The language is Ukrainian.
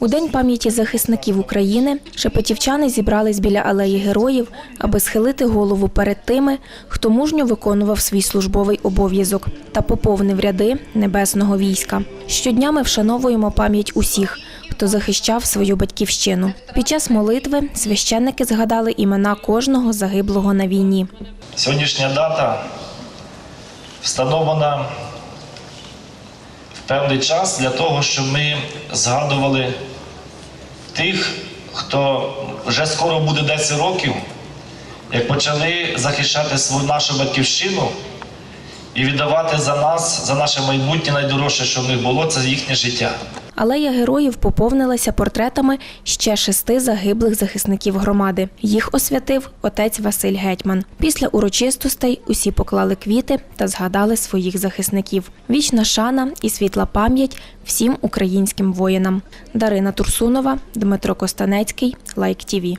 У день пам'яті захисників України шепетівчани зібрались біля алеї героїв, аби схилити голову перед тими, хто мужньо виконував свій службовий обов'язок та поповнив ряди небесного війська. Щодня ми вшановуємо пам'ять усіх, хто захищав свою батьківщину. Під час молитви священники згадали імена кожного загиблого на війні. Сьогоднішня дата встановлена в певний час для того, щоб ми згадували тих, хто вже скоро буде 10 років, як почали захищати свою нашу батьківщину і віддавати за нас, за наше майбутнє найдорожче, що в них було, це їхнє життя. Алея героїв поповнилася портретами ще шести загиблих захисників громади. Їх освятив отець Василь Гетьман. Після урочистостей усі поклали квіти та згадали своїх захисників. Вічна шана і світла пам'ять всім українським воїнам. Дарина Турсунова, Дмитро Костанецький, Лайк ТІВІ.